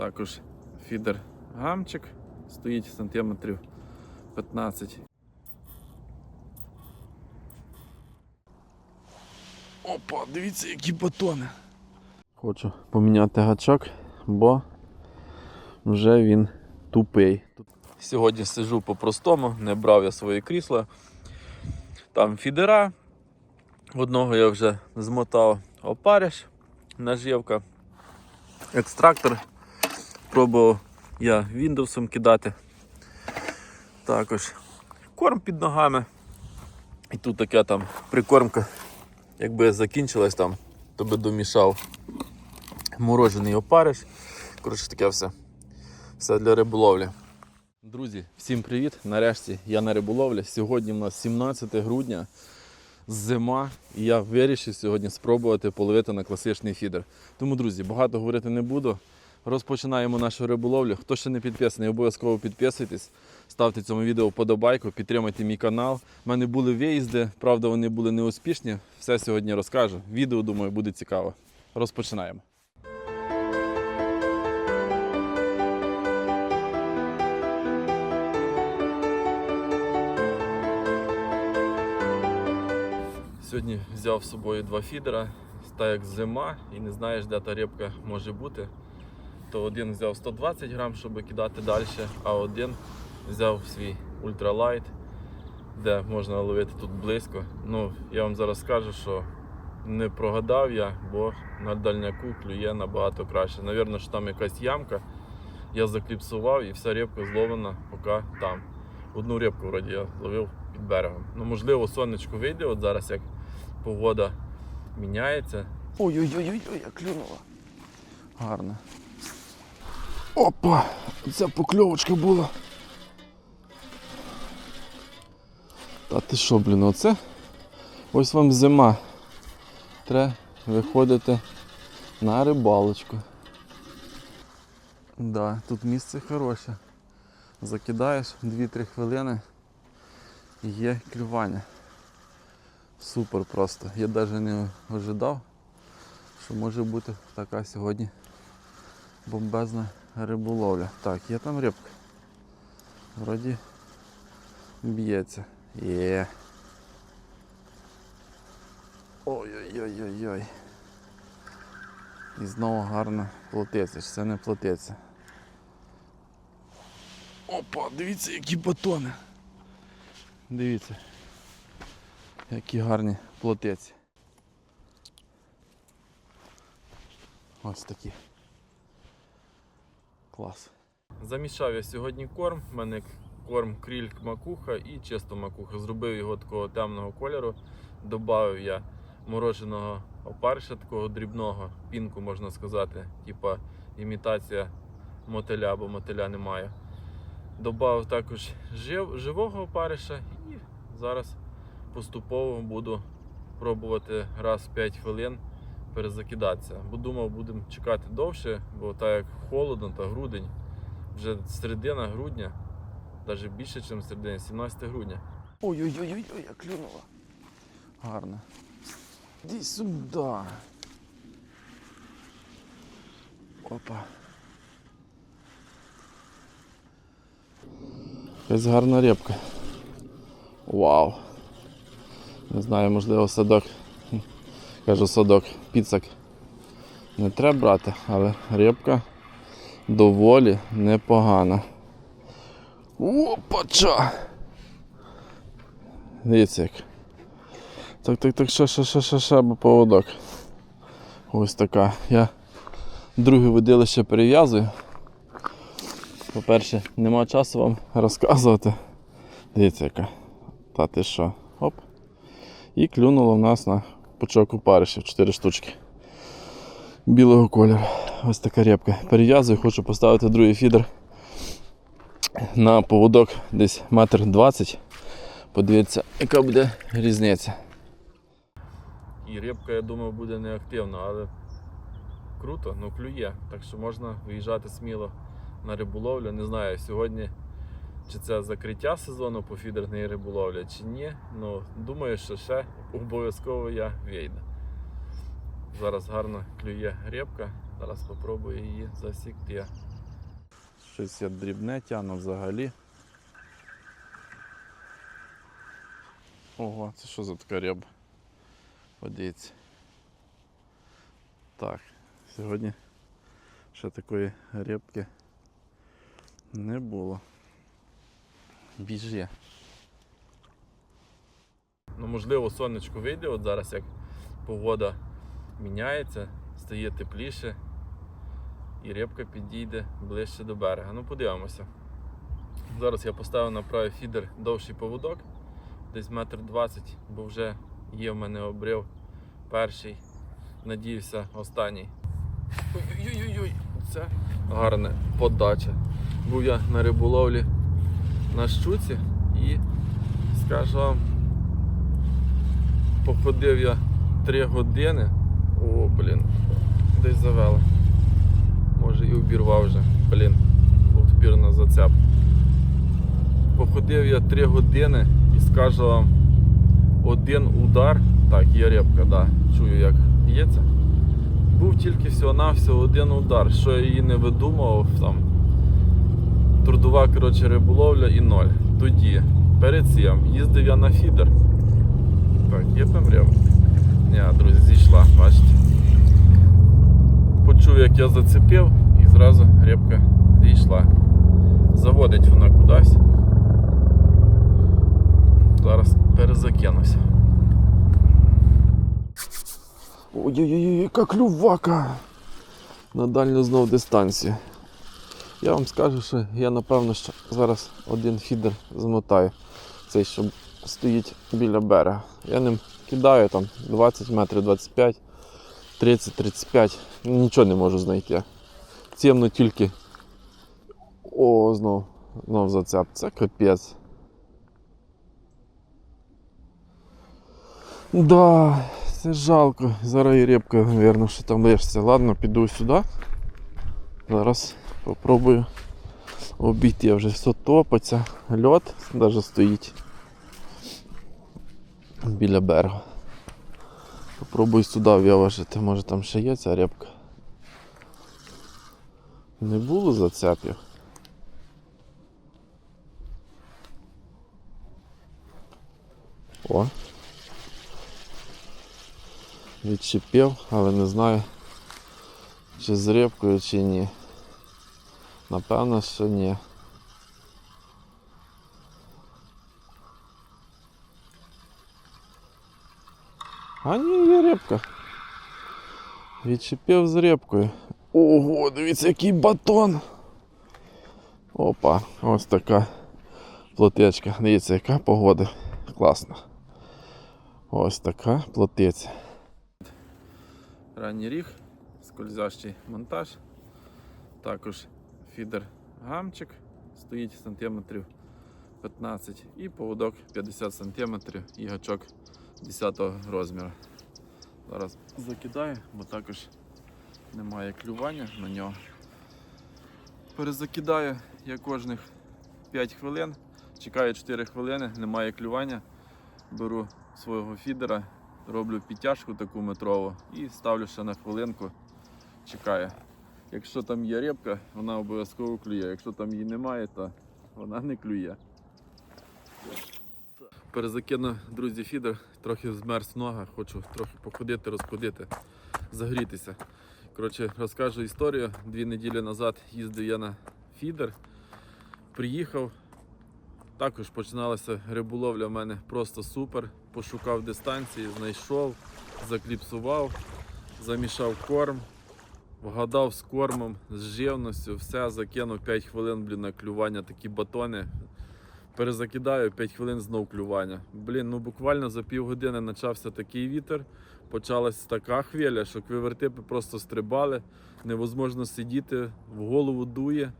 Також фідер гамчик стоїть сантиметрів 15. Опа, дивіться, які батони. Хочу поміняти гачок, бо вже він тупий. Сьогодні сижу по-простому, не брав я своє крісло. Там фідера. Одного я вже змотав опариш, наживка, екстрактор. Пробував я Windows кидати. Також корм під ногами. І тут така там прикормка. Якби закінчилась там, то би домішав морожений опариш. Коротше таке все. Все для риболовлі. Друзі, всім привіт! Нарешті я на риболовлі. Сьогодні в нас 17 грудня, зима, і я вирішив сьогодні спробувати половити на класичний фідер. Тому, друзі, багато говорити не буду. Розпочинаємо нашу риболовлю. Хто ще не підписаний, обов'язково підписуйтесь, ставте цьому відео вподобайку, підтримайте мій канал. У мене були виїзди, правда, вони були неуспішні. Все сьогодні розкажу. Відео, думаю, буде цікаво. Розпочинаємо. Сьогодні взяв з собою два фідера, так як зима і не знаєш, де та рибка може бути. То один взяв 120 грам, щоб кидати далі, а один взяв свій ультралайт, де можна ловити тут близько. Ну, я вам зараз скажу, що не прогадав я, бо на дальняку клює набагато краще. Навірно, що там якась ямка. Я закліпсував і вся рибка зловлена поки там. Одну рибку вроді я ловив під берегом. Ну, можливо, сонечко вийде, от зараз як погода міняється. Ой-ой-ой, як клюнула. Гарно. Опа! Ця покльовочка була. Та ти що, блін, оце? Ось вам зима. Треба виходити на рибалочку. Да, тут місце хороше. Закидаєш 2-3 хвилини і є клювання. Супер просто. Я навіть не ожидав, що може бути така сьогодні бомбезна риболовля. Так, є там рибка. Вроді б'ється. Є. Ой-ой-ой-ой-ой. І знову гарно плотиться, це не плотиться. Опа, дивіться, які батони. Дивіться. Які гарні плотеці. Ось такі. Клас. Замішав я сьогодні корм. У мене корм кріль макуха і чисто макуха. Зробив його такого темного кольору. Добавив я мороженого опариша, такого дрібного, пінку можна сказати, типа імітація мотиля, бо мотиля немає. Добавив також жив, живого опариша і зараз поступово буду пробувати раз в 5 хвилин перезакидатися. Бо думав, будемо чекати довше, бо так як холодно та грудень, вже середина грудня, навіть більше, ніж середина, 17 грудня. Ой-ой-ой, як клюнула. Гарно. Іди сюди. Опа. Якась гарна рибка. Вау. Не знаю, можливо, садок. Кажу садок, піцак не треба брати, але рибка доволі непогана. Опача! Дивіться як. Так, так, так, ще, ще, ще, ще, ще, бо поводок. Ось така. Я друге водилище перев'язую. По-перше, нема часу вам розказувати. Дивіться яка. Та ти що? Оп. І клюнуло в нас на пучок опаришів 4 штучки. Білого кольору. Ось така репка. Перев'язую, хочу поставити другий фідер на поводок десь метр 20. Подивіться, яка буде різниця. І рибка, я думаю, буде неактивна, але круто, ну клює. Так що можна виїжджати сміло на риболовлю. Не знаю, сьогодні чи це закриття сезону по фідерній риболовлі, чи ні. Ну, думаю, що ще обов'язково я вийду. Зараз гарно клює рибка. Зараз спробую її засікти. Щось я дрібне тяну взагалі. Ого, це що за така ряба? Подивіться. Так, сьогодні ще такої рибки не було. Біжи. Ну, можливо, сонечко вийде, от зараз як погода міняється, стає тепліше і рибка підійде ближче до берега. Ну, подивимося. Зараз я поставив на правий фідер довший поводок, десь метр двадцять, бо вже є в мене обрив перший, надіюся, останній. Ой-ой-ой, це гарна подача. Був я на риболовлі на щуці і скажу вам, походив я 3 години. О, блін, десь завело. Може і обірвав вже. Блін, був тепер на зацеп. Походив я 3 години і скажу вам, один удар, так, є репка, да, чую як б'ється. Був тільки всього-навсього один удар, що я її не видумував там. Трудова коротше, риболовля і ноль. Тоді, перед цим, їздив я на фідер. Так, є там ряба? Ні, друзі, зійшла, бачите. Почув, як я зацепив і зразу рибка зійшла. Заводить вона кудись. Зараз перезакинуся. Ой-ой-ой, яка клювака! На дальню знов дистанцію. Я вам скажу, що я напевно що зараз один фідер змотаю. Цей, що стоїть біля берега. Я ним кидаю там 20 метрів 25, 30-35. Нічого не можу знайти. Цємно тільки. О, знов, знов зацеп. Це капець. Да, це жалко. Зараз і рибка, мабуть, що там лишиться. Ладно, піду сюди. Зараз попробую обійти. Вже все топиться. Льот навіть стоїть біля берега. Попробую сюди виважити, може там ще є ця рибка. Не було зацепів. О. Відчепив, але не знаю, чи з рибкою, чи ні. Напевно, що ні. А ні, є рибка. Відчепив з рибкою. Ого, дивіться, який батон. Опа, ось така плотечка. Дивіться, яка погода. Класна. Ось така плотиця. Ранній ріг, скользящий монтаж. Також фідер гамчик стоїть сантиметрів 15 і поводок 50 сантиметрів і гачок 10 розміру. Зараз закидаю, бо також немає клювання на нього. Перезакидаю я кожних 5 хвилин, чекаю 4 хвилини, немає клювання. Беру свого фідера, роблю підтяжку таку метрову і ставлю ще на хвилинку, чекаю. Якщо там є рибка, вона обов'язково клює. Якщо там її немає, то вона не клює. Перезакину, друзі, фідер, трохи змерз нога, хочу трохи походити, розходити, загрітися. Коротше, розкажу історію. Дві неділі назад їздив я на фідер, приїхав. Також починалася риболовля в мене просто супер. Пошукав дистанції, знайшов, закліпсував, замішав корм, вгадав з кормом, з живністю, все, закинув 5 хвилин блін, на клювання, такі батони. Перезакидаю 5 хвилин знов клювання. Блін, ну буквально за півгодини почався такий вітер, почалась така хвиля, що квивертипи просто стрибали, невозможно сидіти, в голову дує.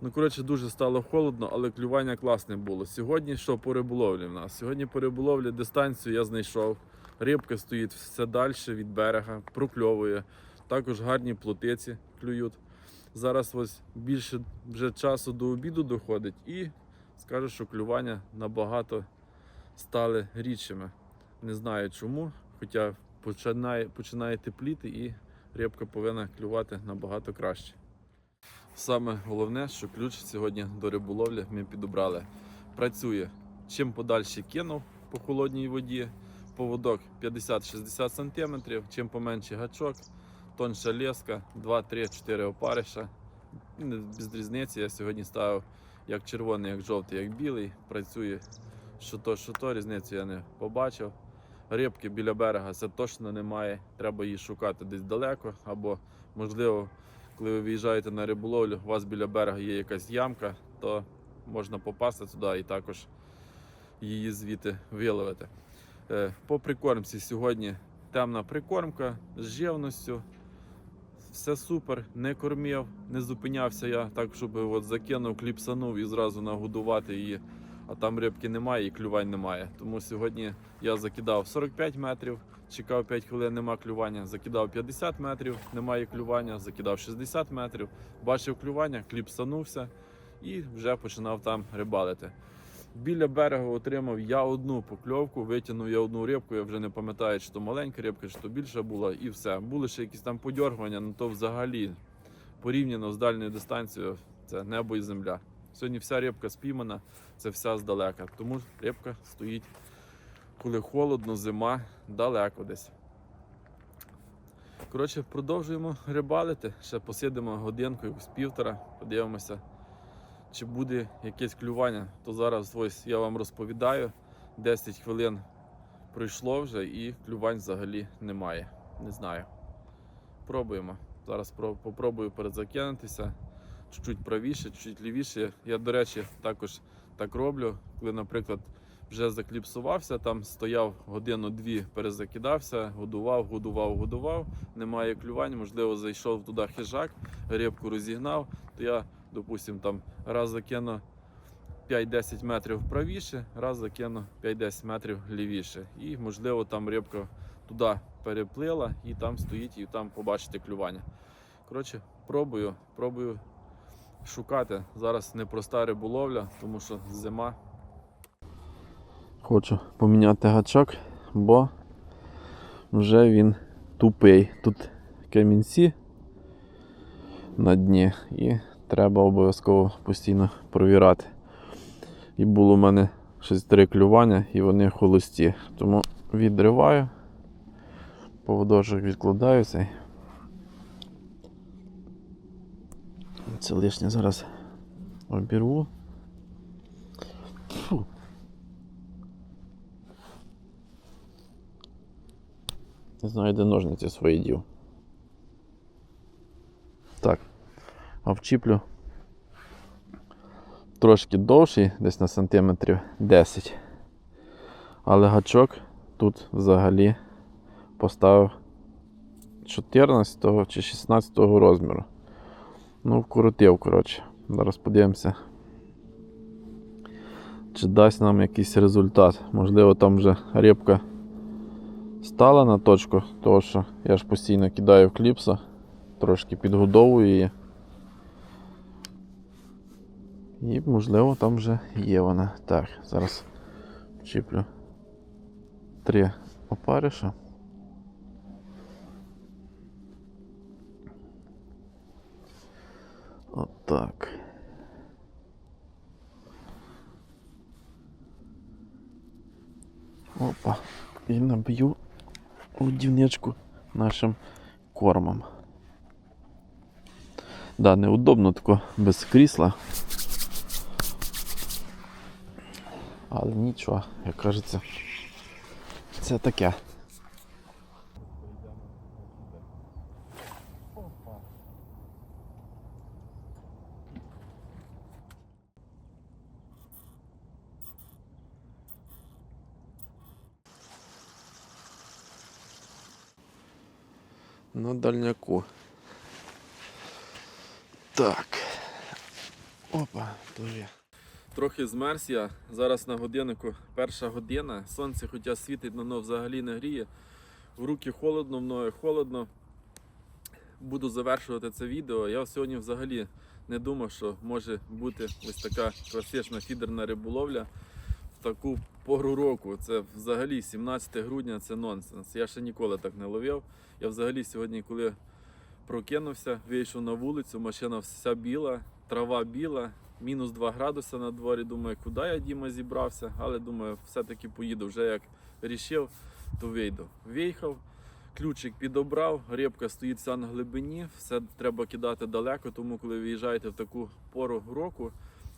Ну, коротше, дуже стало холодно, але клювання класне було. Сьогодні що по риболовлі в нас? Сьогодні по риболовлі дистанцію я знайшов. Рибка стоїть все далі від берега, прокльовує. Також гарні плотиці клюють. Зараз ось більше вже часу до обіду доходить і скажу, що клювання набагато стали рідшими. Не знаю чому, хоча починає, починає тепліти і рибка повинна клювати набагато краще. Саме головне, що ключ сьогодні до риболовлі ми підобрали. Працює. Чим подальше кинув по холодній воді, поводок 50-60 см, чим поменше гачок, тонша леска, 2-3-4 опариша. Без різниці я сьогодні ставив як червоний, як жовтий, як білий. Працює що то, що то, різницю я не побачив. Рибки біля берега це точно немає. Треба її шукати десь далеко. Або, можливо, коли ви виїжджаєте на риболовлю, у вас біля берега є якась ямка, то можна попасти туди і також її звідти виловити. Е, По прикормці сьогодні темна прикормка з живністю. Все супер, не кормив, не зупинявся я так, щоб от закинув, кліпсанув і зразу нагодувати її. А там рибки немає і клювань немає. Тому сьогодні я закидав 45 метрів, чекав 5 хвилин, нема клювання, закидав 50 метрів, немає клювання, закидав 60 метрів, бачив клювання, кліпсанувся і вже починав там рибалити. Біля берега отримав я одну покльовку, витягнув я одну рибку, я вже не пам'ятаю, чи то маленька рибка, чи то більша була, і все. Були ще якісь там подьоргування, ну то взагалі порівняно з дальньою дистанцією це небо і земля. Сьогодні вся рибка спіймана, це вся здалека. Тому рибка стоїть, коли холодно, зима, далеко десь. Коротше, продовжуємо рибалити. Ще посидимо годинку, якусь півтора, подивимося, чи буде якесь клювання. То зараз ось я вам розповідаю. 10 хвилин пройшло вже і клювань взагалі немає. Не знаю. Пробуємо. Зараз про- попробую перезакинутися чуть-чуть правіше, чуть лівіше. Я, до речі, також так роблю, коли, наприклад, вже закліпсувався, там стояв годину-дві, перезакидався, годував, годував, годував. Немає клювань, можливо, зайшов туди хижак, рибку розігнав, то я, допустим, там раз закину 5-10 метрів правіше, раз закину 5-10 метрів лівіше. І, можливо, там рибка туди переплила і там стоїть, і там побачите клювання. Коротше, пробую, пробую шукати. Зараз непроста риболовля, тому що зима. Хочу поміняти гачок, бо вже він тупий. Тут камінці на дні і треба обов'язково постійно провірати. І було в мене щось три клювання і вони холості. Тому відриваю, поводочок відкладаю цей. Це лишнє зараз обірву. Фу. Не знаю, де ножниці свої дів. Так, а вчіплю трошки довший, десь на сантиметрів 10. Але гачок тут взагалі поставив 14 чи 16 розміру. Ну, вкоротив, коротше. Зараз подивимося. Чи дасть нам якийсь результат. Можливо, там вже рибка стала на точку, тому що я ж постійно кидаю в кліпса, трошки підгодовую її. І можливо там вже є вона. Так, зараз чіплю три опариша. Отак. Опа. І наб'ю удівничку нашим кормом. Да, неудобно тако без крісла. Але нічого, як кажеться, це таке. На дальняку. Так. Опа, тоже. Трохи змерз я. Зараз на годиннику перша година. Сонце хоча світить, воно взагалі не гріє. В руки холодно, ноги холодно. Буду завершувати це відео. Я сьогодні взагалі не думав, що може бути ось така класична фідерна риболовля в таку пору року. Це взагалі 17 грудня це нонсенс. Я ще ніколи так не ловив. Я взагалі сьогодні, коли прокинувся, вийшов на вулицю, машина вся біла, трава біла, мінус 2 градуси на дворі. Думаю, куди я Діма зібрався, але думаю, все-таки поїду. Вже як рішив, то вийду. Виїхав, ключик підобрав, рибка стоїть вся на глибині, все треба кидати далеко, тому коли виїжджаєте в таку пору року,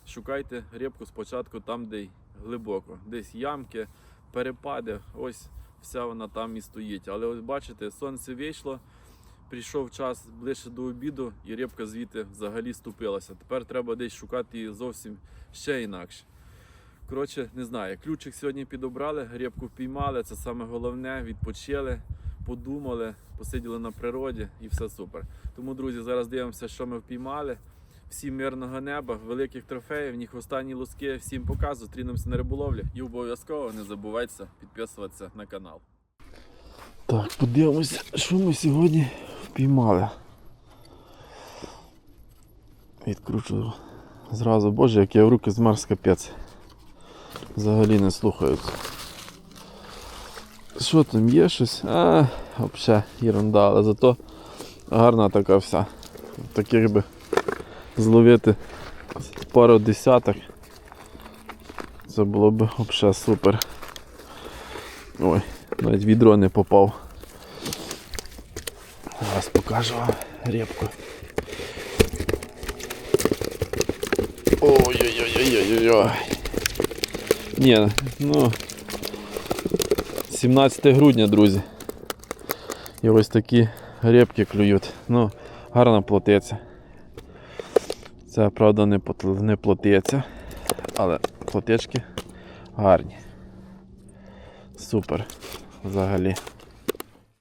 шукайте рибку спочатку там, де глибоко, десь ямки, перепади. Ось вся вона там і стоїть. Але ось бачите, сонце вийшло, прийшов час ближче до обіду, і рибка звідти взагалі ступилася. Тепер треба десь шукати її зовсім ще інакше. Коротше, не знаю, ключик сьогодні підобрали, рибку впіймали, це саме головне, відпочили, подумали, посиділи на природі і все супер. Тому, друзі, зараз дивимося, що ми впіймали. Всім мирного неба, великих трофеїв, ні хвостанні луски. Всім пока, зустрінемося на риболовлі. І обов'язково не забувайте підписуватися на канал. Так, подивимося, що ми сьогодні впіймали. Відкручу зразу, боже, як я в руки змерз капець. Взагалі не слухаються. Що там є щось? А, взагалі ерунда, але зато гарна така вся. Таких би зловити пару десяток. Це було б взагалі супер. Ой, навіть відро не попав. Зараз покажу вам рибку. Ой-ой-ой-ой-ой-ой. Ні, ну 17 грудня, друзі. І ось такі рибки клюють. Ну, гарно плотиться. Це, правда, не, не плотиться, але плотечки гарні. Супер. Взагалі.